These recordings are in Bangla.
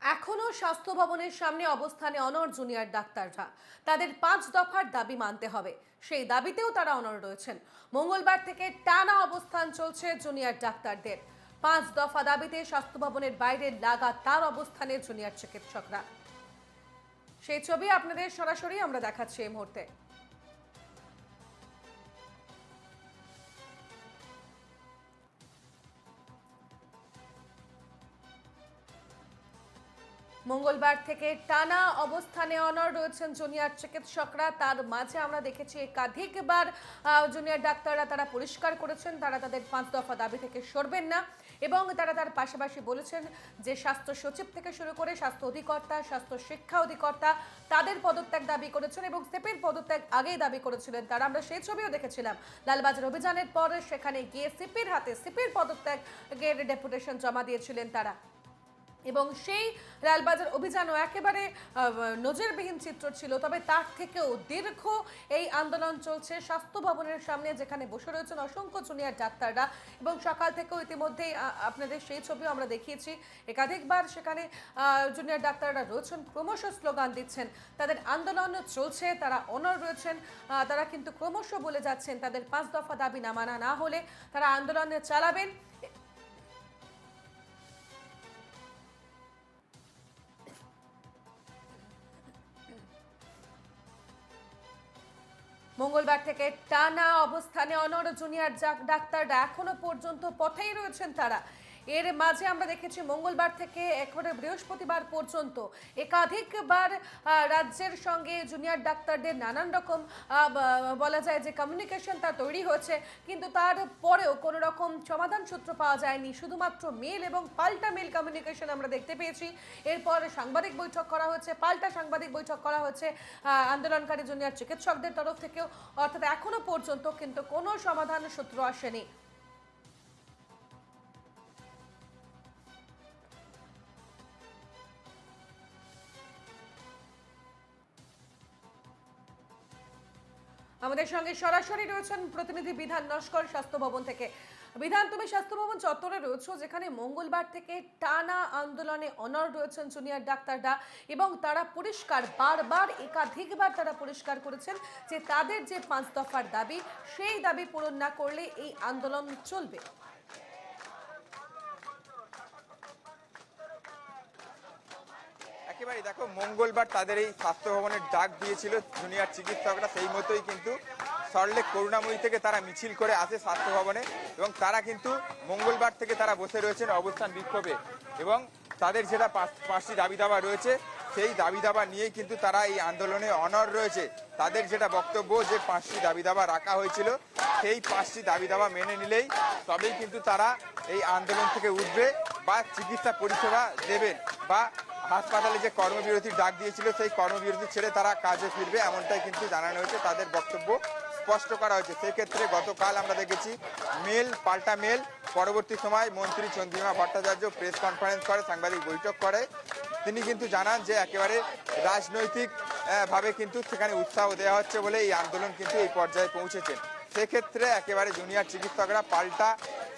এখনও স্বাস্থ্য ভবনের সামনে অবস্থানে অনর জুনিয়র ডাক্তাররা। তাদের পাঁচ দফার দাবি মানতে হবে। সেই দাবিতেও তারা অনর রয়েছেন। মঙ্গলবার থেকে টানা অবস্থান চলছে জুনিয়র ডাক্তারদের। পাঁচ দফা দাবিতে স্বাস্থ্য ভবনের বাইরে লাগাতার অবস্থানে জুনিয়র চিকিৎসকরা। সেই ছবি আপনাদের সরাসরি আমরা দেখাচ্ছি এই মুহূর্তে। মঙ্গলবার থেকে টানা অবস্থানে অনর রয়েছেন জুনিয়র চিকিৎসকরা। তার মাঝে আমরা দেখেছি একাধিকবার জুনিয়র ডাক্তাররা তারা পরিষ্কার করেছেন, তারা তাদের পাঁচ দফা দাবি থেকে সরবেন না এবং তারা তার পাশাপাশি বলেছেন যে স্বাস্থ্য সচিব থেকে শুরু করে স্বাস্থ্য অধিকর্তা, স্বাস্থ্য শিক্ষা অধিকর্তা তাদের পদত্যাগ দাবি করেছেন এবং সেপের পদত্যাগ আগেই দাবি করেছিলেন। তারা আমরা সেই ছবিও দেখেছিলাম। লালবাজার অভিযানের পর সেখানে গিয়ে সিপির হাতে সিপির পদত্যাগের ডেপুটেশন জমা দিয়েছিলেন তারা। এবং সেই লালবাজার অভিযানও একেবারে নজিরবিহীন চিত্র ছিল, তবে তার থেকেও দীর্ঘ এই আন্দোলন চলছে স্বাস্থ্য ভবনের সামনে যেখানে বসে রয়েছেন অসংখ্য জুনিয়র ডাক্তাররা এবং সকাল থেকেও ইতিমধ্যেই আপনাদের সেই ছবিও আমরা দেখিয়েছি। একাধিকবার সেখানে জুনিয়র ডাক্তাররা রয়েছেন, ক্রমশ স্লোগান দিচ্ছেন, তাদের আন্দোলন চলছে, তারা অনর রয়েছেন তারা কিন্তু ক্রমশ বলে যাচ্ছেন, তাদের পাঁচ দফা দাবি না মানা না হলে তারা আন্দোলন চালাবেন। মঙ্গলবার থেকে টানা অবস্থানে অনর জুনিয়র ডাক্তাররা এখনও পর্যন্ত পথেই রয়েছেন তারা। এর মাঝে আমরা দেখেছি মঙ্গলবার থেকে একেবারে বৃহস্পতিবার পর্যন্ত একাধিকবার রাজ্যের সঙ্গে জুনিয়র ডাক্তারদের নানান রকম বলা যায় যে কমিউনিকেশন তা তৈরি হয়েছে, কিন্তু তারপরেও কোনো রকম সমাধান সূত্র পাওয়া যায়নি। শুধুমাত্র মেল এবং পাল্টা মেল কমিউনিকেশন আমরা দেখতে পেয়েছি। এরপর সাংবাদিক বৈঠক করা হয়েছে, পাল্টা সাংবাদিক বৈঠক করা হয়েছে আন্দোলনকারী জুনিয়র চিকিৎসকদের তরফ থেকেও। অর্থাৎ এখনও পর্যন্ত কিন্তু কোনো সমাধান সূত্র আসেনি। আমাদের সঙ্গে সরাসরি রয়েছেন প্রতিনিধি বিধান নস্কর স্বাস্থ্য ভবন থেকে। বিধান, তুমি স্বাস্থ্য ভবন চত্বরে রয়েছো, যেখানে মঙ্গলবার থেকে টানা আন্দোলনে অনর রয়েছেন জুনিয়র ডাক্তাররা এবং তারা পরিষ্কার, বারবার একাধিকবার তারা পরিষ্কার করেছেন যে তাদের যে পাঁচ দফার দাবি, সেই দাবি পূরণ না করলে এই আন্দোলন চলবে। একেবারে দেখো, মঙ্গলবার তাদের এই স্বাস্থ্য ভবনের ডাক দিয়েছিল জুনিয়র চিকিৎসকরা। সেই মতোই কিন্তু সরলেক করুণাময়ী থেকে তারা মিছিল করে আসে স্বাস্থ্য ভবনে এবং তারা কিন্তু মঙ্গলবার থেকে তারা বসে রয়েছেন অবস্থান বিক্ষোভে এবং তাদের যেটা পাঁচ- পাঁচটি দাবি দাবা রয়েছে, সেই দাবি দাবা নিয়েই কিন্তু তারা এই আন্দোলনে অনর রয়েছে। তাদের যেটা বক্তব্য যে পাঁচটি দাবি দাবা রাখা হয়েছিল, সেই পাঁচটি দাবি দাবা মেনে নিলেই তবেই কিন্তু তারা এই আন্দোলন থেকে উঠবে বা চিকিৎসা পরিষেবা দেবেন বা হাসপাতালে যে কর্মবিরতির ডাক দিয়েছিল, সেই কর্মবিরতি ছেড়ে তারা কাজে ফিরবে এমনটাই কিন্তু জানানো হয়েছে, তাদের বক্তব্য স্পষ্ট করা হয়েছে। সেক্ষেত্রে গতকাল আমরা দেখেছি, মেল, পাল্টা মেল, পরবর্তী সময় মন্ত্রী চন্দ্রিমা ভট্টাচার্য প্রেস কনফারেন্স করে, সাংবাদিক বৈঠক করে। তিনি কিন্তু জানান যে একেবারে রাজনৈতিক ভাবে কিন্তু সেখানে উৎসাহ দেওয়া হচ্ছে বলে এই আন্দোলন কিন্তু এই পর্যায়ে পৌঁছেছে। সেক্ষেত্রে একেবারে জুনিয়র চিকিৎসকরা পাল্টা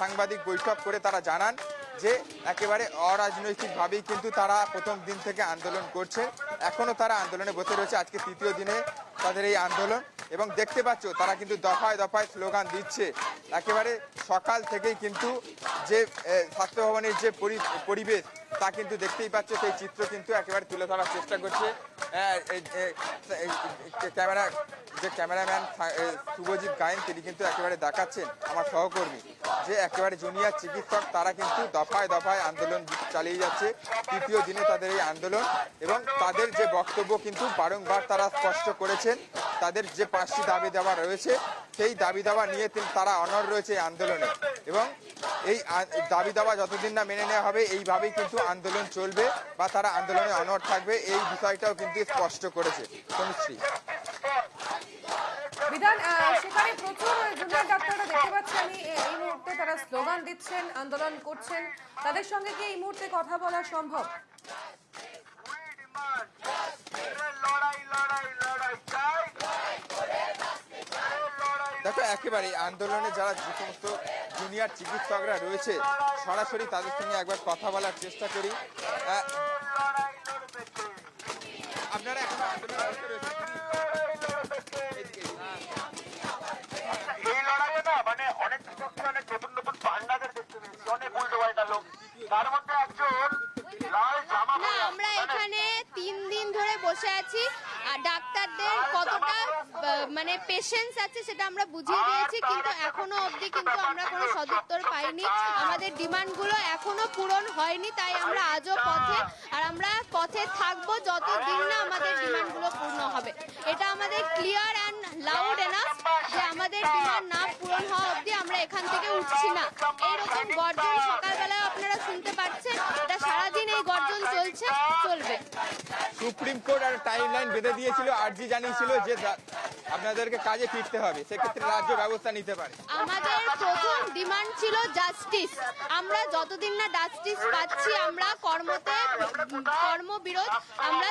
সাংবাদিক বৈঠক করে তারা জানান যে একেবারে অরাজনৈতিকভাবেই কিন্তু তারা প্রথম দিন থেকে আন্দোলন করছে। এখনও তারা আন্দোলনে বসে রয়েছে। আজকে তৃতীয় দিনে তাদের এই আন্দোলন। এবং দেখতে পাচ্ছ, তারা কিন্তু দফায় দফায় স্লোগান দিচ্ছে। একেবারে সকাল থেকেই কিন্তু যে স্বাস্থ্য ভবনের যে পরি- পরিবেশ, তা কিন্তু দেখতেই পাচ্ছ। সেই চিত্র কিন্তু একেবারে তুলে ধরার চেষ্টা করছে। এ- ক্যামেরা যে ক্যামেরাম্যান শুভজিৎ গায়েন, তিনি কিন্তু একেবারে দেখাচ্ছেন আমার সহকর্মী। যে একেবারে জুনিয়র চিকিৎসক, তারা কিন্তু দফায় দফায় আন্দোলন চালিয়ে যাচ্ছে। তৃতীয় দিনে তাদের এই আন্দোলন এবং তাদের যে বক্তব্য কিন্তু বারংবার তারা স্পষ্ট করেছেন। তাদের যে পাঁচটি দাবি দেওয়া রয়েছে, সেই দাবি দাওয়া নিয়ে তারা অনর রয়েছে এই আন্দোলনে এবং এই দাবি দাওয়া যতদিন না মেনে নেওয়া হবে, এইভাবেই কিন্তু আন্দোলন চলবে বা তারা আন্দোলনে অনর থাকবে, এই বিষয়টাও কিন্তু স্পষ্ট করেছে। তনুশ্রী। বিধান সেখানে প্রচুর জুনিয়র ডাক্তাররা দেখতে পাচ্ছি আমি। এই মুহূর্তে তারা স্লোগান দিচ্ছেন, আন্দোলন করছেন। তাদের সঙ্গে কি এই মুহূর্তে কথা বলা সম্ভব? দেখো, একেবারে আন্দোলনে যারা যে সমস্ত জুনিয়র চিকিৎসকরা রয়েছে, সরাসরি তাদের সঙ্গে একবার কথা বলার চেষ্টা করি। আপনারা এখন আন্দোলন কতটা মানে পেশেন্স আছে সেটা আমরা বুঝিয়ে দিয়েছি কিন্তু এখনও অবধি কিন্তু আমরা কোনো সদুত্তর পাইনি। আমাদের ডিমান্ডগুলো এখনও পূরণ হয়নি তাই আমরা আজও পথে আর আমরা পথে থাকব যতদিন না আমাদের ডিমান্ডগুলো পূর্ণ হবে। এটা আমাদের ক্লিয়ার অ্যান্ড লাউড এনাফ যে আমাদের ডিমান্ড না পূরণ হওয়া অবধি আমরা এখান থেকে উঠছি না। এইরকম গর্জন সকালবেলায় আপনারা শুনতে পাচ্ছেন এটা সারাদিন এই গর্জন চলছে। চলবে। সুপ্রিম কোর্ট একটা টাইম লাইন বেঁধে দিয়েছিল আর্জি জানিয়েছিল যে আপনাদেরকে কাজে ফিরতে হবে সেক্ষেত্রে রাজ্য ব্যবস্থা নিতে পারে। আমাদের প্রথম ডিমান্ড ছিল জাস্টিস আমরা যতদিন না জাস্টিস পাচ্ছি আমরা কর্মতে কর্মবিরোধ আমরা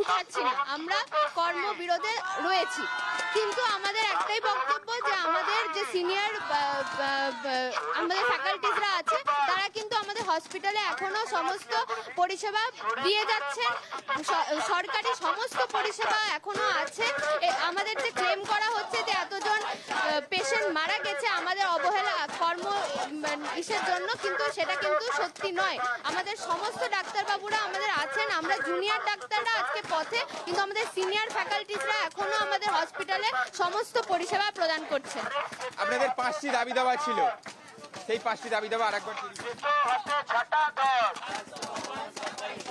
উঠাচ্ছি না আমরা কর্মবিরোধে রয়েছি। কিন্তু আমাদের একটাই বক্তব্য যে আমাদের যে সিনিয়র আমাদের ফ্যাকাল্টিসরা আছে তারা কিন্তু আমাদের হসপিটালে এখনও সমস্ত পরিষেবা দিয়ে যাচ্ছে। সরকারি সমস্ত পরিষেবা এখনও আছে। এ- আমাদের যে ক্লেম করা হচ্ছে যে এতজন পেশেন্ট মারা গেছে আমাদের অবহেলা কর্ম ইসের জন্য কিন্তু সেটা কিন্তু সত্যি নয়। আমাদের সমস্ত ডাক্তারবাবুরা আমাদের আছেন। আমরা জুনিয়র ডাক্তাররা আজকে পথে কিন্তু আমাদের সিনিয়র ফ্যাকাল্টিসরা এখনও আমাদের হসপিটালে সমস্ত পরিষেবা প্রদান করছেন। আপনাদের পাঁচটি দাবি দেওয়া ছিল। সেই পাঁচটি দাবি দেওয়া আরেকবার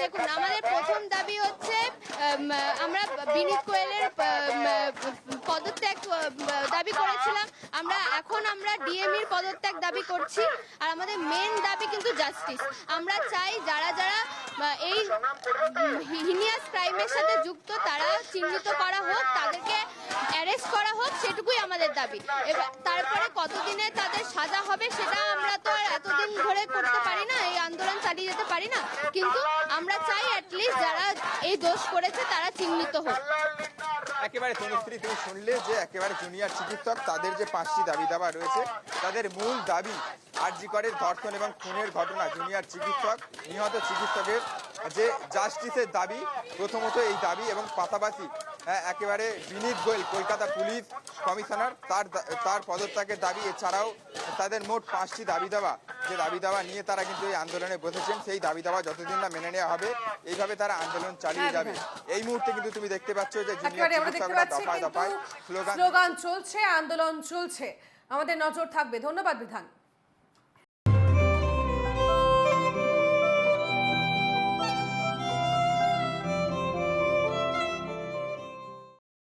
দেখুন, আমাদের প্রথম দাবি হচ্ছে আমরা বিনীত কোয়েলের পদত্যাগ দাবি করেছিলাম। আমরা এখন আমরা ডিএমির পদত্যাগ দাবি করছি, আর আমাদের মেন দাবি কিন্তু জাস্টিস আমরা চাই যারা যারা এই হিনিয়াস ক্রাইমের সাথে যুক্ত, তারা চিহ্নিত করা হোক, তাদেরকে অ্যারেস্ট করা হোক, সেটুকুই আমাদের দাবি। এবার তারপরে কতদিনে তাদের সাজা হবে, সেটা আমরা তো আর এতদিন ধরে করতে পারি না, এই আন্দোলন চালিয়ে যেতে পারি না। কিন্তু আমরা চাই অ্যাটলিস্ট যারা এই দোষ করেছে তারা চিহ্নিত হোক। একেবারে তনুশ্রী, তুমি শুনলে যে একেবারে জুনিয়র চিকিৎসক, তাদের যে পাঁচটি দাবি দাবা রয়েছে, তাদের মূল দাবি আরজি করের ধর্ষণ এবং খুনের ঘটনা জুনিয়র চিকিৎসক, নিহত চিকিৎসকের যে জাস্টিসের দাবি, প্রথমত এই দাবি এবং পাশাপাশি একেবারে বিনীত গোয়েল কলকাতা পুলিশ কমিশনার। তার তার পদত্যাগের দাবি এছাড়াও তাদের মোট পাঁচটি দাবি দাবা। যে দাবি দাবা নিয়ে তারা কিন্তু এই আন্দোলনে বসেছেন সেই দাবি দাবা যতদিন না মেনে নেওয়া হবে এইভাবে তারা আন্দোলন চালিয়ে হ্যাঁ, যাবে। এই মুহূর্তে কিন্তু তুমি দেখতে পাচ্ছ যে দফায় দফায় স্লোগান চলছে আন্দোলন চলছে। আমাদের নজর থাকবে। ধন্যবাদ বিধান।